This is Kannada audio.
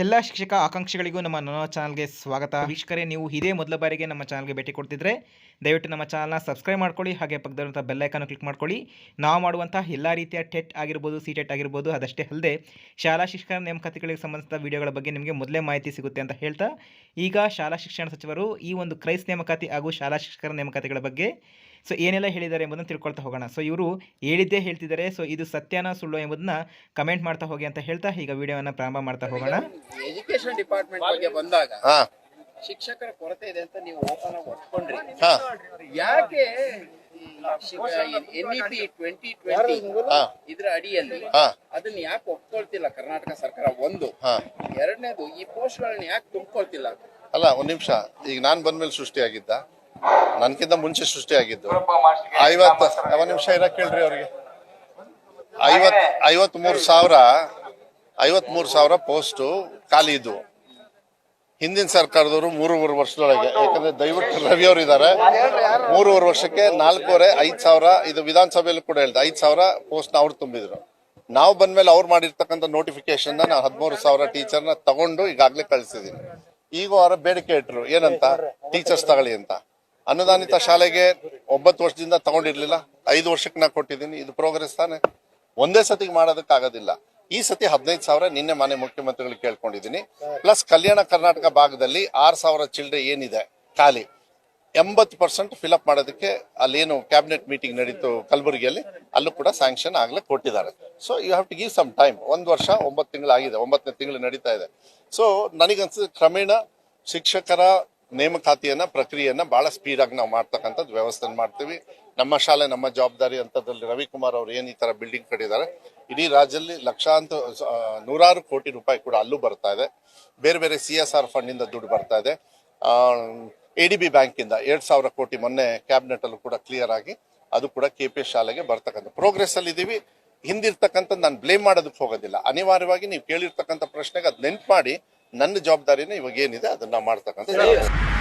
ಎಲ್ಲ ಶಿಕ್ಷಕ ಆಕಾಂಕ್ಷಿಗಳಿಗೂ ನಮ್ಮ ನನ್ನ ಚಾನಲ್ಗೆ ಸ್ವಾಗತ. ವೀಕ್ಷಕರೇ, ನೀವು ಇದೇ ಮೊದಲ ಬಾರಿಗೆ ನಮ್ಮ ಚಾನಲ್ಗೆ ಭೇಟಿ ಕೊಡ್ತಿದ್ರೆ ದಯವಿಟ್ಟು ನಮ್ಮ ಚಾನಲ್ನ ಸಬ್ಸ್ಕ್ರೈಬ್ ಮಾಡ್ಕೊಳ್ಳಿ, ಹಾಗೆ ಪಕ್ಕದಲ್ಲಿರುವಂಥ ಬೆಲ್ಲೈಕನ್ನು ಕ್ಲಿಕ್ ಮಾಡ್ಕೊಳ್ಳಿ. ನಾವು ಮಾಡುವಂಥ ಎಲ್ಲ ರೀತಿಯ ಟೆಟ್ ಆಗಿರ್ಬೋದು, ಸಿ ಟೆಟ್ ಆಗಿರ್ಬೋದು, ಅದಷ್ಟೇ ಅಲ್ಲದೆ ಶಾಲಾ ಶಿಕ್ಷಕರ ನೇಮಕಾತಿಗಳಿಗೆ ಸಂಬಂಧಿಸಿದ ವಿಡಿಯೋಗಳ ಬಗ್ಗೆ ನಿಮಗೆ ಮೊದಲೇ ಮಾಹಿತಿ ಸಿಗುತ್ತೆ ಅಂತ ಹೇಳ್ತಾ, ಈಗ ಶಾಲಾ ಶಿಕ್ಷಣ ಸಚಿವರು ಈ ಒಂದು ಕ್ರೈಸ್ ನೇಮಕಾತಿ ಹಾಗೂ ಶಾಲಾ ಶಿಕ್ಷಕರ ನೇಮಕಾತಿಗಳ ಬಗ್ಗೆ ಸೊ ಏನೆಲ್ಲ ಹೇಳಿದ್ದಾರೆ ಎಂಬುದನ್ನು ತಿಳ್ಕೊಳ್ತಾ ಹೋಗೋಣ. ಸೊ ಇವರು ಹೇಳಿದ್ದೇ ಹೇಳ್ತಿದ್ದಾರೆ. ಸೊ ಇದು ಸತ್ಯನ ಸುಳ್ಳು ಎಂಬುದನ್ನ ಕಮೆಂಟ್ ಮಾಡ್ತಾ ಹೋಗಿ ಅಂತ ಹೇಳ್ತಾ ಈಗ ವಿಡಿಯೋವನ್ನು ಪ್ರಾರಂಭ ಮಾಡ್ತಾ ಹೋಗೋಣ. ಎಜುಕೇಶನ್ ಡಿಪಾರ್ಟ್ಮೆಂಟ್ ಬಗ್ಗೆ ಬಂದಾಗ ಹಾ. ಶಿಕ್ಷಕರ ಕೊರತೆ ಇದೆ ಅಂತ ನೀವು ಓಪನ್ ಆಗಿ ಒಪ್ಕೊಂಡ್ರಿ. ಹಾ. ಯಾಕೆ N E P twenty twenty ಇದ್ರ ಅಡಿಯಲ್ಲಿ ಹಾ. ಅದನ್ನ ಯಾಕೆ ಒಪ್ಕೊಳ್ತಿಲ್ಲ ಕರ್ನಾಟಕ ಸರ್ಕಾರ ಒಂದು? ಹಾ. ಎರಡನೇದು ಈ ಪೋಸ್ಟ್ ಗಳನ್ನ ಯಾಕೆ ತುಂಬಿಕೊಳ್ತಿಲ್ಲ? ಅಲ್ಲ ಒಂದ್ ನಿಮಿಷ. ಈಗ ನಾನ್ ಬಂದ್ಮೇಲೆ ಸೃಷ್ಟಿಯಾಗಿದ್ದ. ನನ್ಕಿಂತ ಮುಂಚೆ ಸೃಷ್ಟಿಯಾಗಿದ್ದು. ಐವತ್ತು ಯಾವ ನಿಮಿಷ ಇರ ಕೇಳ್ರಿ ಅವ್ರಿಗೆ. ಐವತ್ ಐವತ್ ಮೂರು ಸಾವಿರ ಐವತ್ ಮೂರು ಸಾವಿರ ಪೋಸ್ಟ್ ಖಾಲಿ ಇದ್ವು. ಹಿಂದಿನ ಸರ್ಕಾರದವರು ಮೂರುವರೆ ವರ್ಷದೊಳಗೆ. ಯಾಕಂದ್ರೆ ದಯವಿಟ್ಟು ರವಿ ಅವರು ಇದ್ದಾರೆ ಮೂರುವರೆ ವರ್ಷಕ್ಕೆ ನಾಲ್ಕೂವರೆ ಐದ್ ಸಾವಿರ ಇದು ವಿಧಾನಸಭೆಯಲ್ಲೂ ಕೂಡ ಹೇಳಿದೆ ಐದ್ ಸಾವಿರ ಪೋಸ್ಟ್ ಅವ್ರು ತುಂಬಿದ್ರು. ನಾವು ಬಂದ್ಮೇಲೆ ಅವ್ರು ಮಾಡಿರ್ತಕ್ಕಂಥ ನೋಟಿಫಿಕೇಶನ್ ನಾನು ಹದಿಮೂರು ಸಾವಿರ ಟೀಚರ್ನ ತಗೊಂಡು ಈಗಾಗಲೇ ಕಳಿಸಿದ್ದೀನಿ ಈಗ ಅವರ ಬೇಡಿಕೆ ಇಟ್ರು ಏನಂತ? ಟೀಚರ್ಸ್ ತಗೊಳ್ಳಿ ಅಂತ. ಅನುದಾನಿತ ಶಾಲೆಗೆ ಒಂಬತ್ತು ವರ್ಷದಿಂದ ತಗೊಂಡಿರ್ಲಿಲ್ಲ. ಐದು ವರ್ಷಕ್ಕೆ ನಾ ಕೊಟ್ಟಿದ್ದೀನಿ. ಇದು ಪ್ರೋಗ್ರೆಸ್ ತಾನೆ. ಒಂದೇ ಸತಿಗೆ ಮಾಡೋದಕ್ಕಾಗೋದಿಲ್ಲ. ಈ ಸತಿ ಹದಿನೈದು ಸಾವಿರ ನಿನ್ನೆ ಮನೆ ಮುಖ್ಯಮಂತ್ರಿಗಳು ಕೇಳ್ಕೊಂಡಿದ್ದೀನಿ. ಪ್ಲಸ್ ಕಲ್ಯಾಣ ಕರ್ನಾಟಕ ಭಾಗದಲ್ಲಿ ಆರು ಸಾವಿರ ಚಿಲ್ಡ್ರೆ ಏನಿದೆ ಖಾಲಿ. ಎಂಬತ್ತು ಪರ್ಸೆಂಟ್ ಫಿಲಪ್ ಮಾಡೋದಕ್ಕೆ ಅಲ್ಲೇನು ಕ್ಯಾಬಿನೆಟ್ ಮೀಟಿಂಗ್ ನಡೀತು ಕಲಬುರಗಿಯಲ್ಲಿ. ಅಲ್ಲೂ ಕೂಡ ಸ್ಯಾಂಕ್ಷನ್ ಆಗಲೇ ಕೊಟ್ಟಿದ್ದಾರೆ. So you have to give some time ಒಂದು ವರ್ಷ, ಒಂಬತ್ತು ತಿಂಗಳು ಆಗಿದೆ ಒಂಬತ್ತನೇ ತಿಂಗಳು ನಡೀತಾ ಇದೆ. ಸೊ ನನಗನ್ಸುತ್ತೆ ಕ್ರಮೇಣ ಶಿಕ್ಷಕರ ನೇಮಕಾತಿಯನ್ನ ಪ್ರಕ್ರಿಯೆಯನ್ನ ಬಹಳ ಸ್ಪೀಡಾಗಿ ನಾವು ಮಾಡ್ತಕ್ಕಂಥದ್ದು ವ್ಯವಸ್ಥೆ ಮಾಡ್ತೀವಿ. ನಮ್ಮ ಶಾಲೆ ನಮ್ಮ ಜವಾಬ್ದಾರಿ ಅಂತದ್ರಲ್ಲಿ ರವಿಕುಮಾರ್ ಅವರು ಏನು ಈ ತರ ಬಿಲ್ಡಿಂಗ್ ಕಟ್ಟಿದ್ದಾರೆ ಇಡೀ ರಾಜ್ಯದಲ್ಲಿ ಲಕ್ಷಾಂತರ ಆ, ನೂರಾರು ಕೋಟಿ ರೂಪಾಯಿ ಕೂಡ ಅಲ್ಲೂ ಬರ್ತಾ ಇದೆ. ಬೇರೆ ಬೇರೆ ಸಿ ಎಸ್ ಆರ್ ಫಂಡ್ ಇಂದ ದುಡ್ಡು ಬರ್ತಾ ಇದೆ. ಎ ಡಿ ಬಿ ಬ್ಯಾಂಕ್ ಇಂದ ಎರಡ್ ಸಾವಿರ ಕೋಟಿ ಮೊನ್ನೆ ಕ್ಯಾಬಿನೆಟ್ ಅಲ್ಲೂ ಕೂಡ ಕ್ಲಿಯರ್ ಆಗಿ ಅದು ಕೂಡ ಕೆ ಪಿ ಎಸ್ ಶಾಲೆಗೆ ಬರ್ತಕ್ಕಂಥ ಪ್ರೋಗ್ರೆಸ್ ಅಲ್ಲಿ ಇದೀವಿ. ಹಿಂದಿರ್ತಕ್ಕಂಥ ನಾನು ಬ್ಲೇಮ್ ಮಾಡೋದಕ್ಕೆ ಹೋಗೋದಿಲ್ಲ. ಅನಿವಾರ್ಯವಾಗಿ ನೀವು ಕೇಳಿರ್ತಕ್ಕಂಥ ಪ್ರಶ್ನೆಗೆ ಅದು ನೆನ್ಪು ಮಾಡಿ ನನ್ನ ಜವಾಬ್ದಾರಿನೇ ಇವಾಗ ಏನಿದೆ ಅದನ್ನ ಮಾಡ್ತಕ್ಕಂತ ಮಾಡ್ತಕ್ಕಂಥ